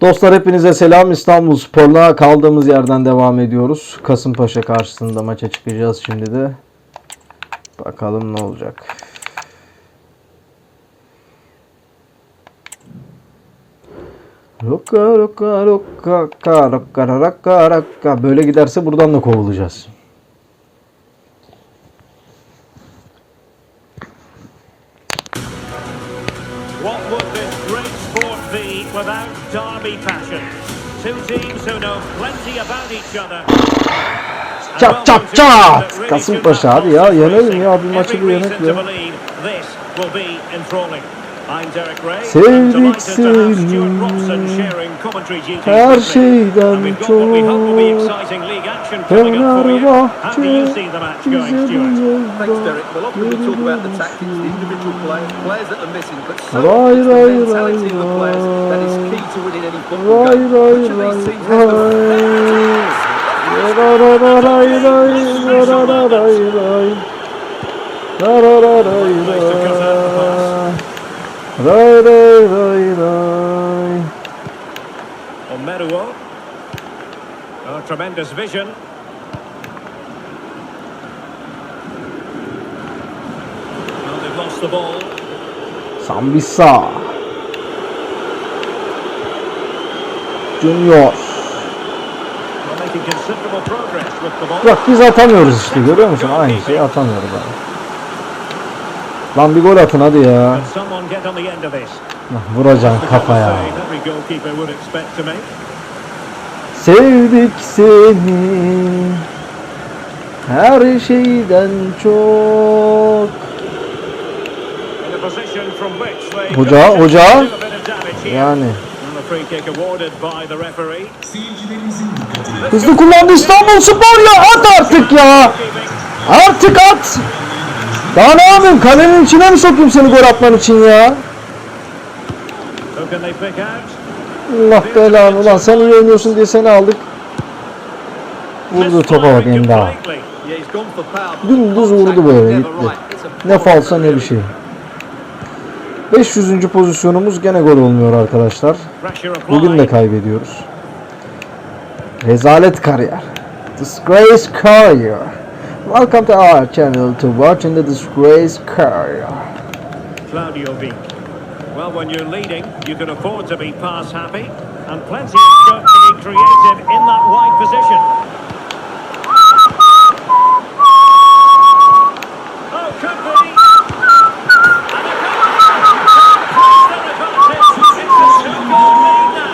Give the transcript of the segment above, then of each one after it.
Dostlar hepinize selam. İstanbul Spor'la kaldığımız yerden devam ediyoruz. Kasımpaşa karşısında maça çıkacağız şimdi de. Bakalım ne olacak. Roka roka roka ka roka roka roka böyle giderse buradan da kovulacağız. Derby passion? Two teams who know plenty about each other. And Çat çat welcome to çat! the region Kasımpaşa hadi ya yenelim ya bir maçı bir yenek ya. believe This will be enthralling. I'm Derek Ray. Sevdik I'm delighted to have seni. Stuart Robson sharing commentary duties Her şeyden be çok action coming up for you. How do you see the match bize going, Stuart? Thanks, Derek. Well, often we talk about the tactics, the individual players, players that are missing, but so Ray, often the mentality of the players that is ray. key to winning any football Ray game. Which of these teams has the tremendous vision. Well, they've lost the ball. Sambisa. Junior. Bak biz atamıyoruz işte görüyor musun? Aynı şeyi atamıyoruz abi. Lan bir gol atın hadi ya. Can someone Sevdik seni her şeyden çok. Hoca, hoca. Yani hızlı kullandı İstanbul Spor ya at artık ya. Artık at. Daha ne yapayım kalenin içine mi sokayım seni gol atman için ya? Allah belanı ulan sen iyi oynuyorsun diye seni aldık. Vurdu topa bak Enda. Dümdüz vurdu böyle gitti. Ne falsa ne bir şey. 500. pozisyonumuz gene gol olmuyor arkadaşlar. Bugün de kaybediyoruz. Rezalet kariyer. Disgrace career. Welcome to our channel to watch in the disgrace career. Claudio Vic. Well, when you're leading, you can afford to be pass happy, and plenty of scope to be creative in that wide position. Oh, could. And a goal. Cross their advantage. It's a two-goal lead now.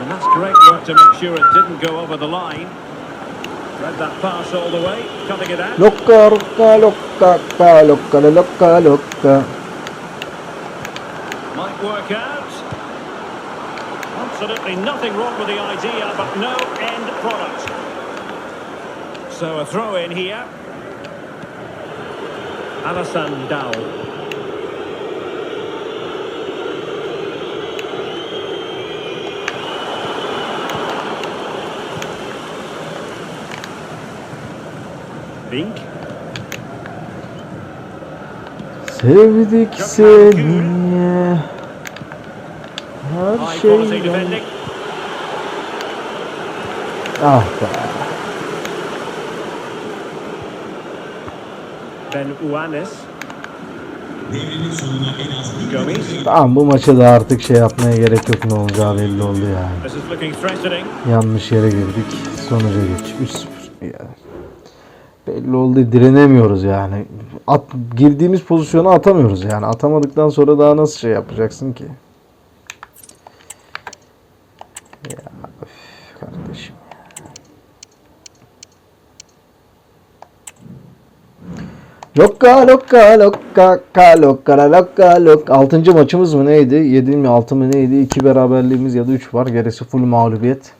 And that's great work to make sure it didn't go over the line. Read that pass all the way, cutting it out. Lokka, lokka, lokka, ka, lokka, la, lokka, lokka. Might work out. Absolutely nothing wrong with the idea, but no end product. So a throw in here. Alassane Dow. Vink. Sevdik seni her şeyden. Ah be. Ben Uanes. Tamam bu maçı da artık şey yapmaya gerek yok ne olacağı belli oldu yani. This is looking threatening. Yanlış yere girdik. Sonuca geç. 3-0 yani. Belli oldu direnemiyoruz yani. At, girdiğimiz pozisyonu atamıyoruz yani. Atamadıktan sonra daha nasıl şey yapacaksın ki? Ya öf, kardeşim. Lokka lokka lokka ka lokka lokka lok. Altıncı maçımız mı neydi? Yedi mi altı mı neydi? İki beraberliğimiz ya da üç var. Gerisi full mağlubiyet.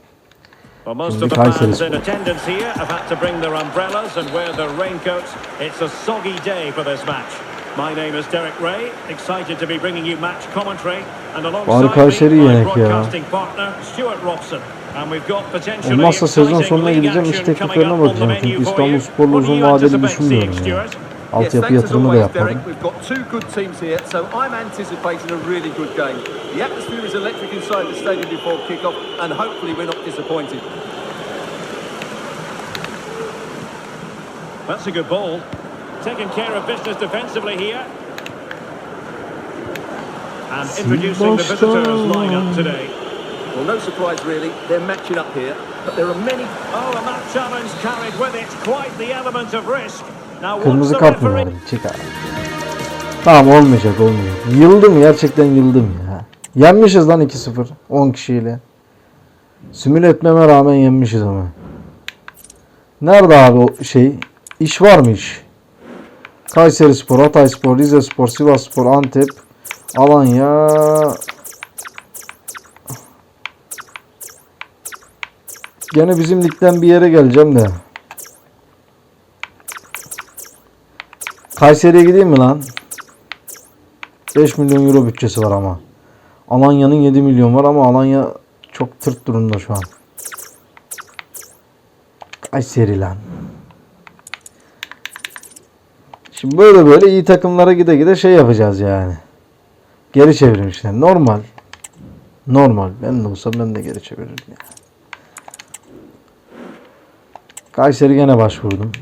Well, most of the fans in attendance here have had to bring their umbrellas and wear their raincoats. It's a soggy day for this match. My name is Derek Ray, excited to be bringing you match commentary, and alongside me, my broadcasting partner, Stuart Robson. And we've got potentially Olmazsa sezon exciting sonuna gideceğim, iş tekliflerine coming up on the bakacağım. Çünkü İstanbul. Spor'la uzun vadeli düşünmüyorum yani. Stuart? Yes, thanks as always, yapmadım. Derek. We've got two good teams here, so I'm anticipating a really good game. The atmosphere is electric inside the stadium before kick-off, and hopefully we're not disappointed. That's a good ball. Taking care of business defensively here. And introducing the visitors lineup today. Well, no surprise really. They're matching up here, but there are many Oh, and that challenge carried with it quite the element of risk. Kırmızı kart mı verdi? Çık abi. Tamam olmayacak olmayacak. Yıldım gerçekten yıldım ya. Yenmişiz lan 2-0. 10 kişiyle. Simüle etmeme rağmen yenmişiz ama. Nerede abi o şey? İş var mı iş? Kayseri Spor, Hatay Spor, Rize Spor, Sivas Spor, Antep, Alanya. Gene bizim ligden bir yere geleceğim de. Kayseri'ye gideyim mi lan? 5 milyon euro bütçesi var ama. Alanya'nın 7 milyon var ama Alanya çok tırt durumda şu an. Kayseri lan. Şimdi böyle böyle iyi takımlara gide gide şey yapacağız yani. Geri çevirmişler. Normal. Normal. Ben de olsam ben de geri çevirirdim ya. Kayseri gene başvurdum.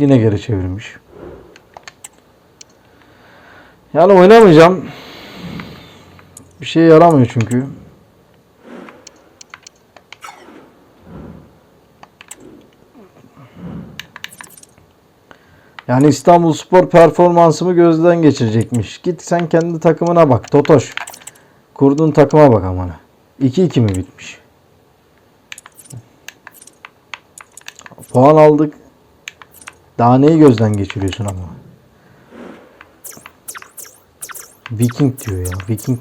Yine geri çevirmiş. Yani oynamayacağım. Bir şey yaramıyor çünkü. Yani İstanbul Spor performansımı gözden geçirecekmiş. Git sen kendi takımına bak Totoş. Kurduğun takıma bak amına. 2-2 mi bitmiş? Puan aldık. Daha neyi gözden geçiriyorsun ama? Viking diyor ya. Viking?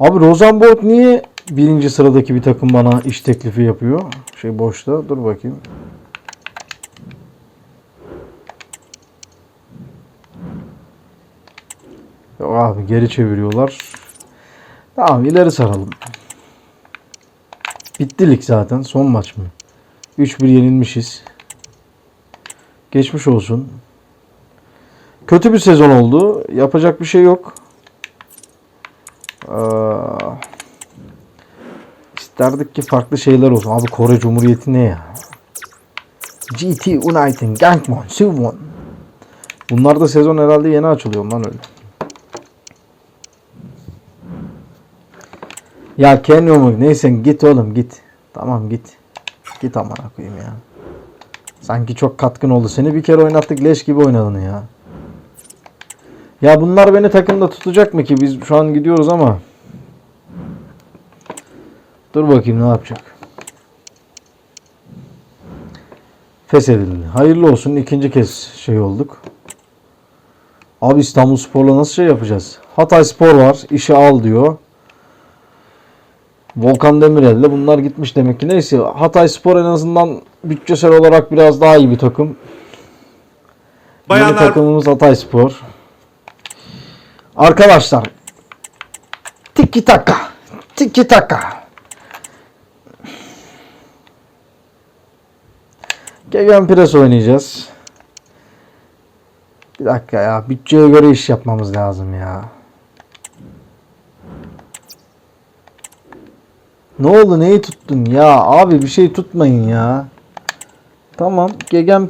Abi Rosenborg niye birinci sıradaki bir takım bana iş teklifi yapıyor? Şey boşta. Dur bakayım. Yok abi geri çeviriyorlar. Tamam ileri saralım. Bitti lig zaten. Son maç mı? 3-1 yenilmişiz. Geçmiş olsun. Kötü bir sezon oldu. Yapacak bir şey yok. Aa, isterdik ki farklı şeyler olsun. Abi Kore Cumhuriyeti ne ya? GT United Gangman Suwon. Bunlar da sezon herhalde yeni açılıyor lan öyle. Ya Kenyo mu? Neyse git oğlum git. Tamam git. Git amına koyayım ya. Sanki çok katkın oldu. Seni bir kere oynattık leş gibi oynadın ya. Ya bunlar beni takımda tutacak mı ki? Biz şu an gidiyoruz ama. Dur bakayım ne yapacak. Feshedildi. Hayırlı olsun. ikinci kez şey olduk. Abi İstanbul Spor'la nasıl şey yapacağız? Hatay Spor var. işi al diyor. Volkan Demirel'le bunlar gitmiş demek ki. Neyse Hatay Spor en azından bütçesel olarak biraz daha iyi bir takım. Yeni Bayanlar takımımız Hatay Spor. Arkadaşlar tiki taka tiki taka Gegen Pres oynayacağız. Bir dakika ya bütçeye göre iş yapmamız lazım ya. Ne oldu neyi tuttun ya abi bir şey tutmayın ya. Tamam Gegen.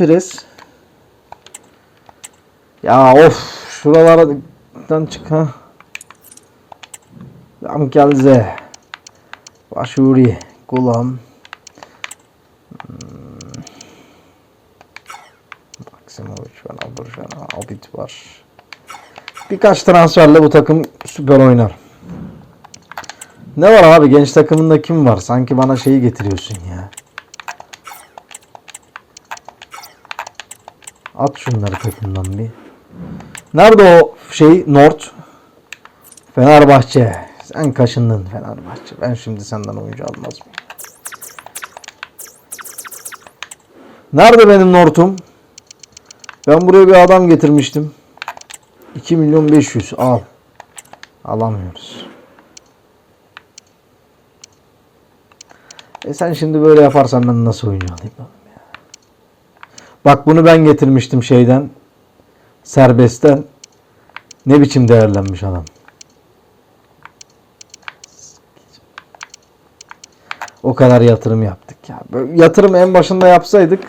Ya of şuralardan çık ha. Tam gelze. Başuri. Gulam. Hmm. Maksimovic var. Aburjan. Abit var. Birkaç transferle bu takım süper oynar. Ne var abi genç takımında kim var? Sanki bana şeyi getiriyorsun ya. At şunları takımdan bir. Nerede o şey Nort? Fenerbahçe. Sen kaşındın Fenerbahçe. Ben şimdi senden oyuncu almaz mıyım? Nerede benim Nort'um? Ben buraya bir adam getirmiştim. 2 milyon 500 al. Alamıyoruz. E sen şimdi böyle yaparsan ben nasıl oyuncu alayım oğlum ya? Bak bunu ben getirmiştim şeyden. Serbestten. Ne biçim değerlenmiş adam. O kadar yatırım yaptık ya. Yatırım en başında yapsaydık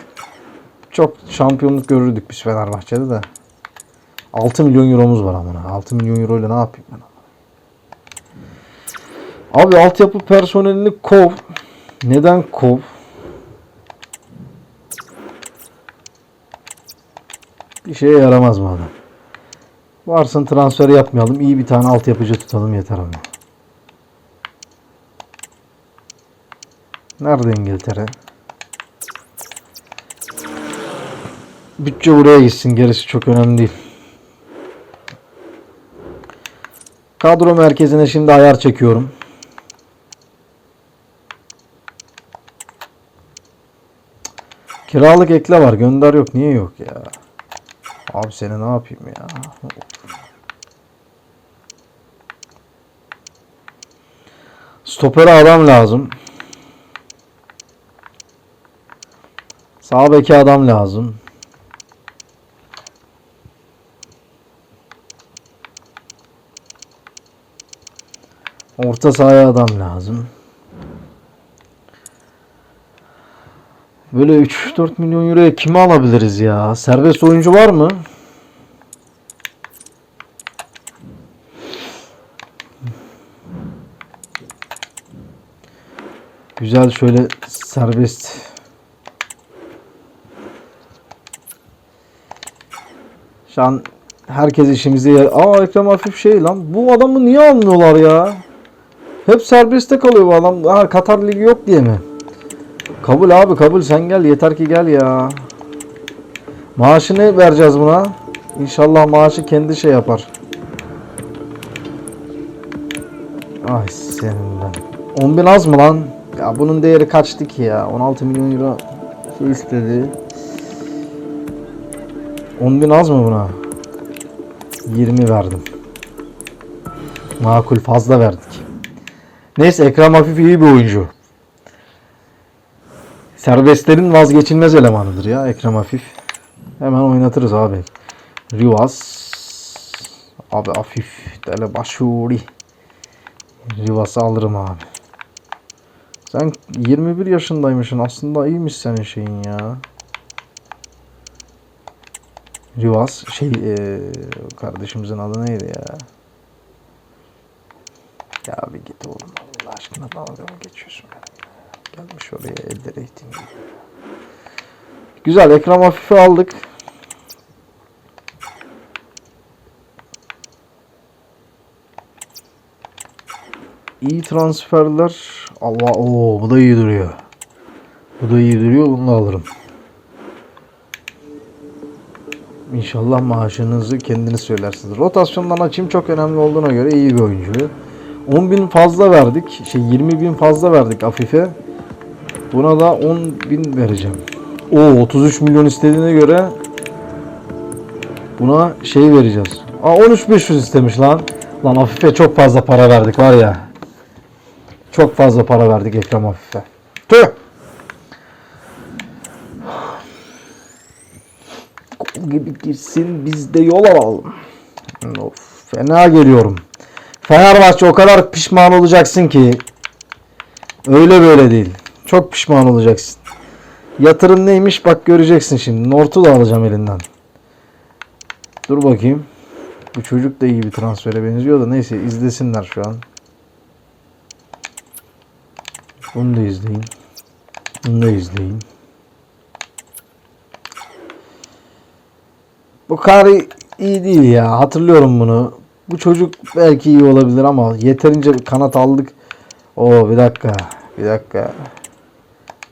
çok şampiyonluk görürdük biz Fenerbahçe'de de. 6 milyon euromuz var amına. 6 milyon euro ile ne yapayım ben? Abi altyapı personelini kov. Neden kov? Bir şeye yaramaz mı adam? Varsın transfer yapmayalım. iyi bir tane altyapıcı tutalım yeter ama. Nerede İngiltere? Bütçe buraya gitsin. Gerisi çok önemli değil. Kadro merkezine şimdi ayar çekiyorum. Kiralık ekle var. Gönder yok. Niye yok ya? Abi seni ne yapayım ya? Stopere adam lazım. Sağ beke adam lazım. Orta sahaya adam lazım. Böyle 3-4 milyon euroya kimi alabiliriz ya? Serbest oyuncu var mı? Güzel şöyle serbest. Şu an herkes işimize yer. Aa Ekrem hafif şey lan. Bu adamı niye almıyorlar ya? Hep serbestte kalıyor bu adam. Ha Katar Ligi yok diye mi? Kabul abi kabul sen gel yeter ki gel ya. Maaşını vereceğiz buna. İnşallah maaşı kendi şey yapar. Ay senin ben. 10 bin az mı lan? Ya bunun değeri kaçtı ki ya? 16 milyon euro şu istedi. 10 bin az mı buna? 20 verdim. Makul fazla verdik. Neyse Ekrem Hafif iyi bir oyuncu. Serbestlerin vazgeçilmez elemanıdır ya Ekrem Hafif. Hemen oynatırız abi. Rivas. Abi Hafif. Dele Başuri. Rivas'ı alırım abi. Sen 21 yaşındaymışsın. Aslında iyiymiş senin şeyin ya. Rivas. Şey eee, kardeşimizin adı neydi ya? Ya bir git oğlum Allah aşkına dalga mı geçiyorsun benimle? Gelmiş oraya elde reyting. Güzel Ekrem Hafif'i aldık. İyi transferler. Allah o bu da iyi duruyor. Bu da iyi duruyor. Bunu da alırım. İnşallah maaşınızı kendiniz söylersiniz. Rotasyondan açayım çok önemli olduğuna göre iyi bir oyuncu. 10 bin fazla verdik. Şey 20 bin fazla verdik Afife. Buna da 10 bin vereceğim. O 33 milyon istediğine göre buna şey vereceğiz. Aa 13500 istemiş lan. Lan Afife çok fazla para verdik var ya. Çok fazla para verdik Ekrem Afife. Tüh. Kol gibi girsin biz de yol alalım. Of, fena geliyorum. Fenerbahçe o kadar pişman olacaksın ki. Öyle böyle değil. Çok pişman olacaksın. Yatırım neymiş bak göreceksin şimdi. Nortu da alacağım elinden. Dur bakayım. Bu çocuk da iyi bir transfere benziyor da neyse izlesinler şu an. Bunu da izleyin. Bunu da izleyin. Bu Kari iyi değil ya. Hatırlıyorum bunu. Bu çocuk belki iyi olabilir ama yeterince kanat aldık. Oo bir dakika. Bir dakika.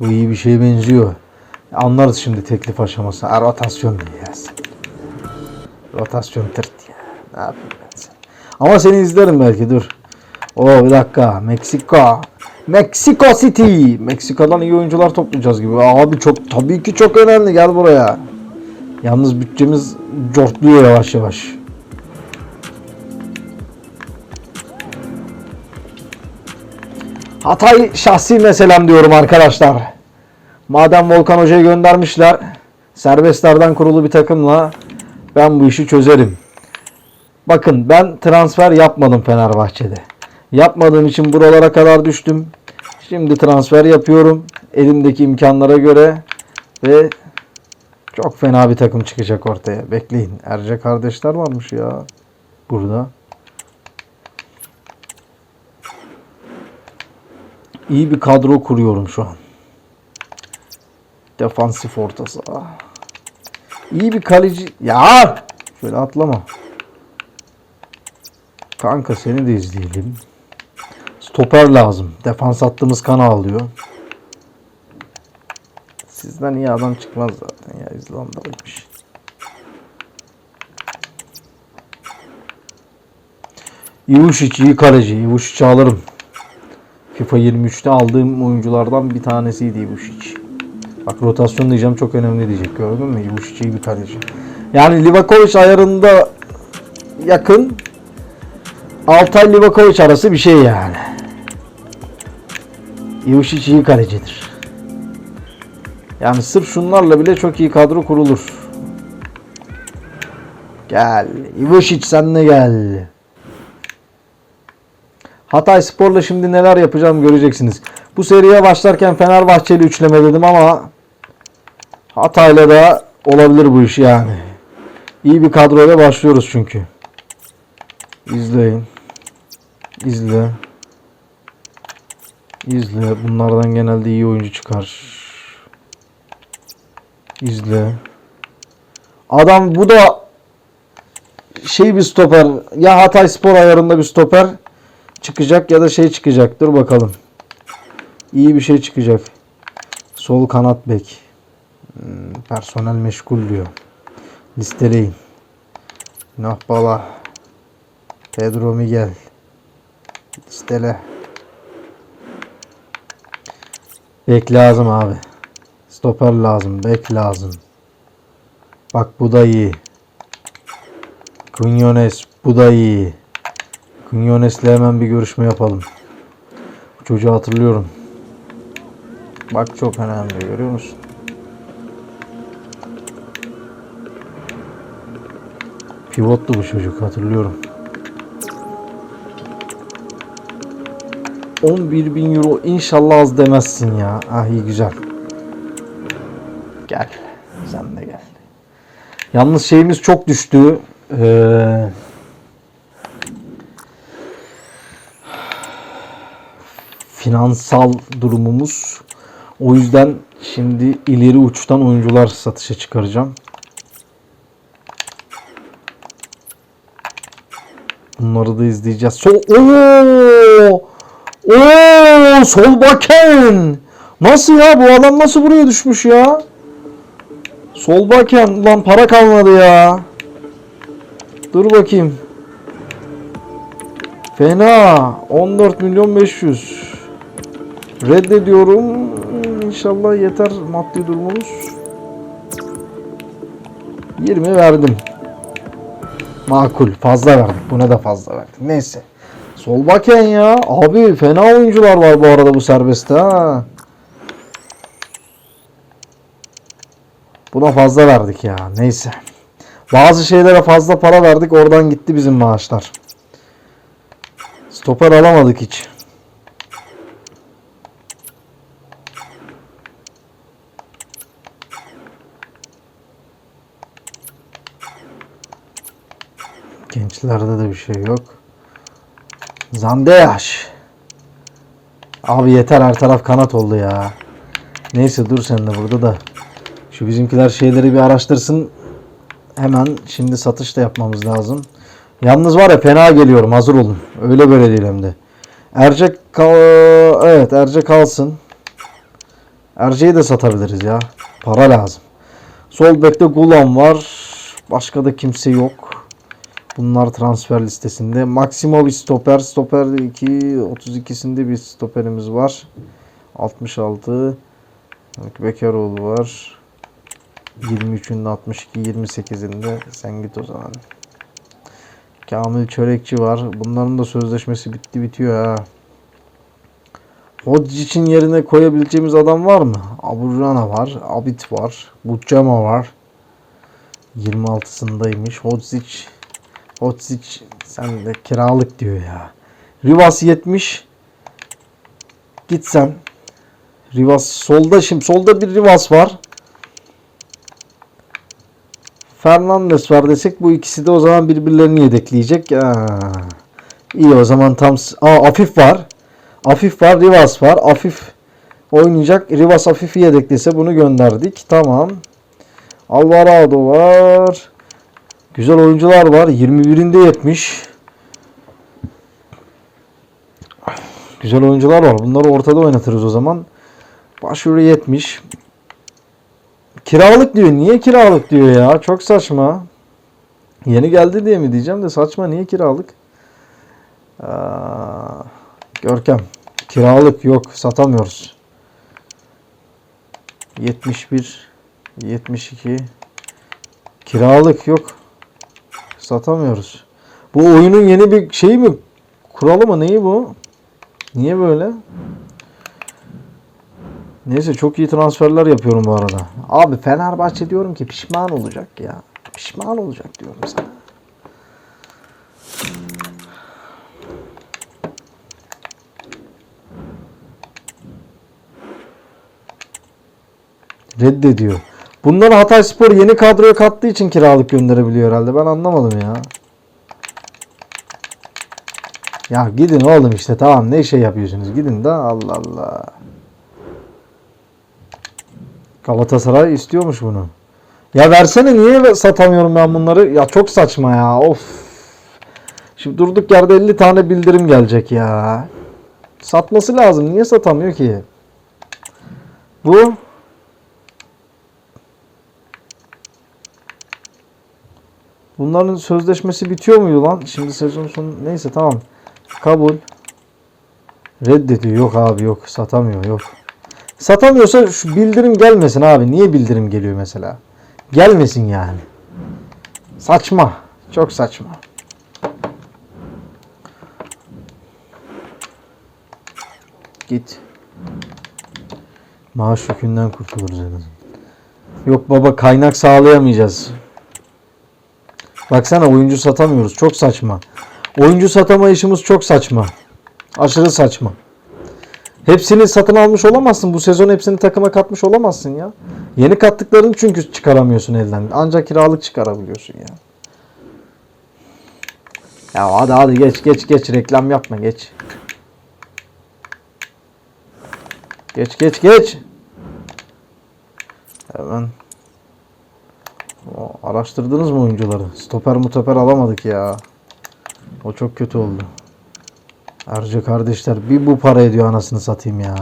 Bu iyi bir şeye benziyor. Anlarız şimdi teklif aşaması. Ha, rotasyon diye. Rotasyon tırt ya. Ne yapayım ben sen. Ama seni izlerim belki dur. Oo bir dakika. Meksiko. Meksiko City. Meksiko'dan iyi oyuncular toplayacağız gibi. Abi çok tabii ki çok önemli. Gel buraya. Yalnız bütçemiz cortluyor yavaş yavaş. Hatay şahsi meselem diyorum arkadaşlar. Madem Volkan Hoca'yı göndermişler, serbestlerden kurulu bir takımla ben bu işi çözerim. Bakın ben transfer yapmadım Fenerbahçe'de. Yapmadığım için buralara kadar düştüm. Şimdi transfer yapıyorum. Elimdeki imkanlara göre ve çok fena bir takım çıkacak ortaya. Bekleyin. Erce kardeşler varmış ya burada. İyi bir kadro kuruyorum şu an. Defansif orta saha. İyi bir kaleci. Ya! Şöyle atlama. Kanka seni de izleyelim. Stoper lazım. Defans attığımız kan ağlıyor. Sizden iyi adam çıkmaz zaten ya İzlanda'ymış. Ivuşic iyi kaleci. Ivuşic'i alırım. FIFA 23'te aldığım oyunculardan bir tanesiydi Ivuşic. Bak rotasyon diyeceğim çok önemli diyecek gördün mü? Ivuşic iyi bir kaleci. Yani Livakovic ayarında yakın Altay Livakovic arası bir şey yani. Ivuşic iyi kalecidir. Yani sırf şunlarla bile çok iyi kadro kurulur. Gel. Ivuşic sen de gel. Hatay Spor'la şimdi neler yapacağım göreceksiniz. Bu seriye başlarken Fenerbahçeli üçleme dedim ama Hatay'la da olabilir bu iş yani. İyi bir kadroyla başlıyoruz çünkü. İzleyin. İzle. İzle. Bunlardan genelde iyi oyuncu çıkar. İzle. Adam bu da şey bir stoper. Ya Hatay Spor ayarında bir stoper çıkacak ya da şey çıkacak. Dur bakalım. İyi bir şey çıkacak. Sol kanat bek. Hmm, personel meşgul diyor. Listeleyin. Nahbala. Pedro Miguel. Listele. Bek lazım abi. Stoper lazım. Bek lazım. Bak bu da iyi. Quinones bu da iyi. Quinones'le hemen bir görüşme yapalım. Bu çocuğu hatırlıyorum. Bak çok önemli görüyor musun? Pivottu bu çocuk hatırlıyorum. 11 bin euro inşallah az demezsin ya. Ah iyi güzel. Gel. Sen de gel. Yalnız şeyimiz çok düştü. Ee, finansal durumumuz. O yüzden şimdi ileri uçtan oyuncular satışa çıkaracağım. Bunları da izleyeceğiz. Sol Oo! Oo! Sol baken. Nasıl ya? Bu adam nasıl buraya düşmüş ya? Sol baken. Lan para kalmadı ya. Dur bakayım. Fena. 14 milyon 500. Reddediyorum. İnşallah yeter maddi durumumuz. 20 verdim. Makul. Fazla verdik. Buna da fazla verdik. Neyse. Sol baken ya. Abi fena oyuncular var bu arada bu serbestte ha. Buna fazla verdik ya. Neyse. Bazı şeylere fazla para verdik. Oradan gitti bizim maaşlar. Stoper alamadık hiç. Gençlerde de bir şey yok. Zandeyaş. Abi yeter her taraf kanat oldu ya. Neyse dur sen de burada da. Şu bizimkiler şeyleri bir araştırsın. Hemen şimdi satış da yapmamız lazım. Yalnız var ya fena geliyorum hazır olun. Öyle böyle değil hem de. Erce kal evet Erce kalsın. Erce'yi de satabiliriz ya. Para lazım. Sol bekte Gulam var. Başka da kimse yok. Bunlar transfer listesinde. Maximovic stoper. Stoper 2. 32'sinde bir stoperimiz var. 66. Bekaroğlu var. 23'ünde 62. 28'inde. Sen git o zaman. Kamil Çörekçi var. Bunların da sözleşmesi bitti bitiyor ha. Hodge için yerine koyabileceğimiz adam var mı? Aburana var. Abit var. Butcama var. 26'sındaymış. Hodzic Hodzic sen de kiralık diyor ya. Rivas 70. Gitsen. Rivas solda şimdi solda bir Rivas var. Fernandes var desek bu ikisi de o zaman birbirlerini yedekleyecek. Aa, iyi o zaman tam Aa, Afif var. Afif var, Rivas var. Afif oynayacak. Rivas Afif'i yedeklese bunu gönderdik. Tamam. Alvarado var. Güzel oyuncular var. 21'inde 70. Güzel oyuncular var. Bunları ortada oynatırız o zaman. Başvuru 70. Kiralık diyor. Niye kiralık diyor ya? Çok saçma. Yeni geldi diye mi diyeceğim de saçma. Niye kiralık? Aa, Görkem. Kiralık yok. Satamıyoruz. 71 72 Kiralık yok. Satamıyoruz. Bu oyunun yeni bir şeyi mi? Kuralı mı? Neyi bu? Niye böyle? Neyse çok iyi transferler yapıyorum bu arada. Abi Fenerbahçe diyorum ki pişman olacak ya. Pişman olacak diyorum sana. Reddediyor. Bunları Hatay Spor yeni kadroya kattığı için kiralık gönderebiliyor herhalde. Ben anlamadım ya. Ya gidin oğlum işte tamam ne şey yapıyorsunuz gidin de Allah Allah. Galatasaray istiyormuş bunu. Ya versene niye satamıyorum ben bunları? Ya çok saçma ya of. Şimdi durduk yerde 50 tane bildirim gelecek ya. Satması lazım. Niye satamıyor ki? Bu Bunların sözleşmesi bitiyor muydu lan? Şimdi sezon sonu neyse tamam. Kabul. Reddediyor. Yok abi yok. Satamıyor. Yok. Satamıyorsa şu bildirim gelmesin abi. Niye bildirim geliyor mesela? Gelmesin yani. Saçma. Çok saçma. Git. Maaş yükünden kurtuluruz en azından. Yok baba kaynak sağlayamayacağız. Baksana oyuncu satamıyoruz. Çok saçma. Oyuncu satamayışımız çok saçma. Aşırı saçma. Hepsini satın almış olamazsın. Bu sezon hepsini takıma katmış olamazsın ya. Yeni kattıklarını çünkü çıkaramıyorsun elden. Ancak kiralık çıkarabiliyorsun ya. Ya hadi hadi geç geç geç reklam yapma geç. Geç geç geç. Hemen. Araştırdınız mı oyuncuları? Stoper mutoper alamadık ya. O çok kötü oldu. Erce kardeşler bir bu para ediyor anasını satayım ya.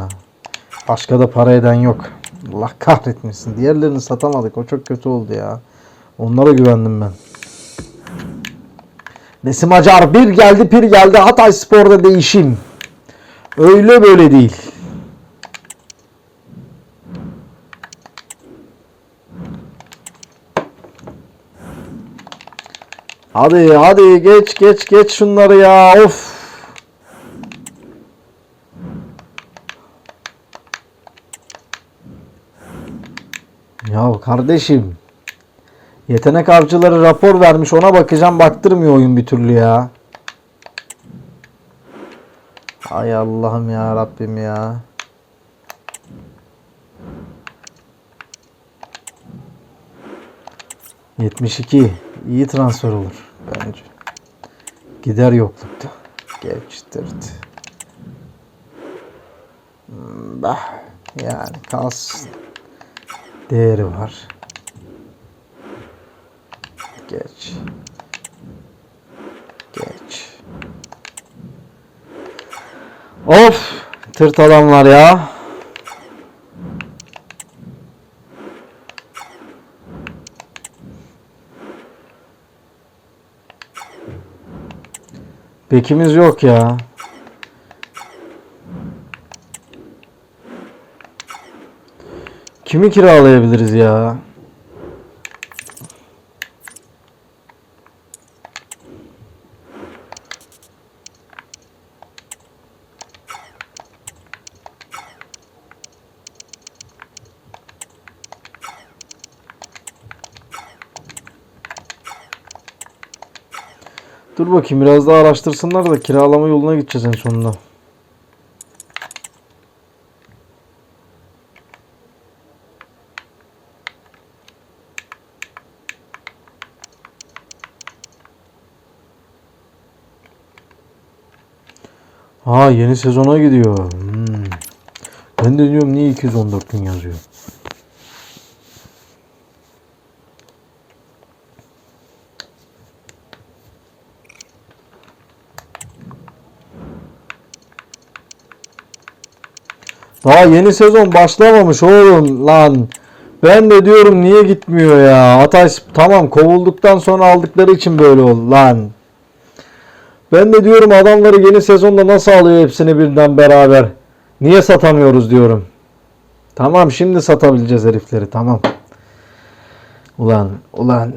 Başka da para eden yok. Allah kahretmesin. Diğerlerini satamadık. O çok kötü oldu ya. Onlara güvendim ben. Nesim Acar bir geldi pir geldi. Hatay Spor'da değişim. Öyle böyle değil. Hadi hadi geç geç geç şunları ya. Of. Ya kardeşim. Yetenek avcıları rapor vermiş ona bakacağım baktırmıyor oyun bir türlü ya. Ay Allah'ım ya Rabbim ya. ...72... ...iyi transfer olur bence. Gider yoklukta. Geçtirdi. Hmm, Bah, yani kalsın. Değeri var. Geç. Geç. Of! Tırt adamlar ya. Bekimiz yok ya. Kimi kiralayabiliriz ya? Dur bakayım biraz daha araştırsınlar da kiralama yoluna gideceğiz en sonunda. Ha yeni sezona gidiyor. Hmm. Ben de diyorum niye 214 gün yazıyor. Daha yeni sezon başlamamış oğlum lan. Ben de diyorum niye gitmiyor ya. Hatay tamam kovulduktan sonra aldıkları için böyle oldu lan. Ben de diyorum adamları yeni sezonda nasıl alıyor hepsini birden beraber. Niye satamıyoruz diyorum. Tamam şimdi satabileceğiz herifleri tamam. Ulan ulan.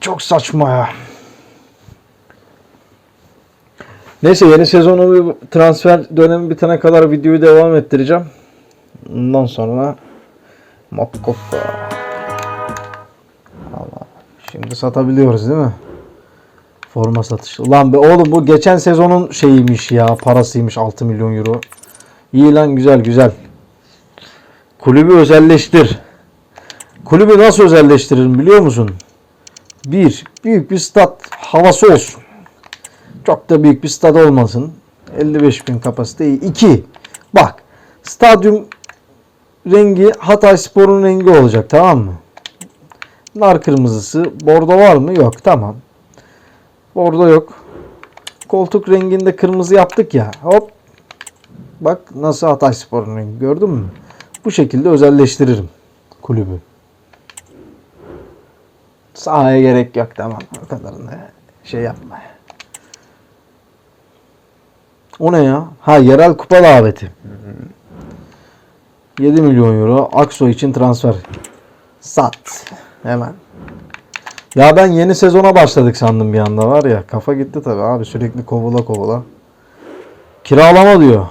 Çok saçma ya. Neyse yeni sezonu bir transfer dönemi bitene kadar videoyu devam ettireceğim. Ondan sonra Mokkoko. Allah. Şimdi satabiliyoruz değil mi? Forma satışı. Ulan be oğlum bu geçen sezonun şeyiymiş ya. Parasıymış 6 milyon euro. İyi lan güzel güzel. Kulübü özelleştir. Kulübü nasıl özelleştiririm biliyor musun? Bir, büyük bir stat havası olsun. Çok da büyük bir stad olmasın. 55 bin kapasite iyi. 2. Bak. Stadyum rengi Hatay Spor'un rengi olacak tamam mı? Nar kırmızısı. Bordo var mı? Yok. Tamam. Bordo yok. Koltuk renginde kırmızı yaptık ya. Hop. Bak nasıl Hatay Spor'un rengi gördün mü? Bu şekilde özelleştiririm kulübü. Sahaya gerek yok tamam. O kadarını şey yapma. O ne ya? Ha yerel kupa daveti. 7 milyon euro. Akso için transfer. Sat. Hemen. Ya ben yeni sezona başladık sandım bir anda var ya. Kafa gitti tabi abi sürekli kovala kovala. Kiralama diyor.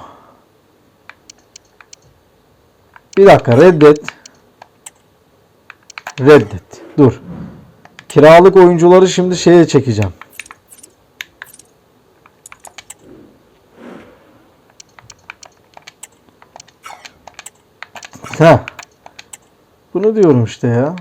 Bir dakika reddet. Reddet. Dur. Kiralık oyuncuları şimdi şeye çekeceğim. Ha. Bunu diyorum işte ya.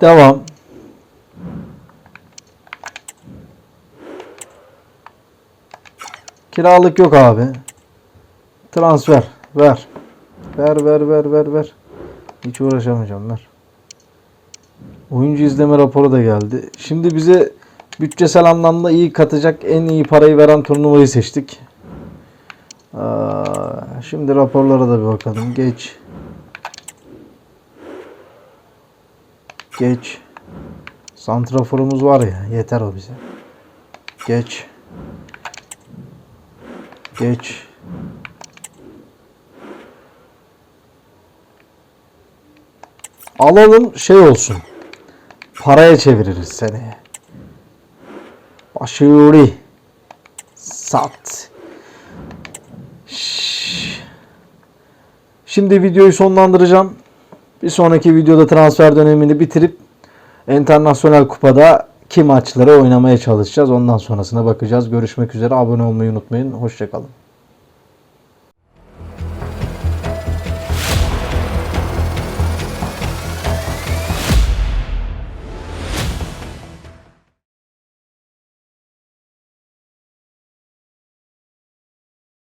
Devam. Kiralık yok abi. Transfer. Ver. Ver ver ver ver ver. Hiç uğraşamayacağım ver. Oyuncu izleme raporu da geldi. Şimdi bize bütçesel anlamda iyi katacak en iyi parayı veren turnuvayı seçtik. Aa, şimdi raporlara da bir bakalım. Geç. Geç. Santraforumuz var ya. Yeter o bize. Geç. Geç. Alalım şey olsun. Paraya çeviririz seni. Başuri. Sat. Şimdi videoyu sonlandıracağım. Bir sonraki videoda transfer dönemini bitirip Internasyonel Kupa'da ki maçları oynamaya çalışacağız. Ondan sonrasına bakacağız. Görüşmek üzere. Abone olmayı unutmayın. Hoşçakalın.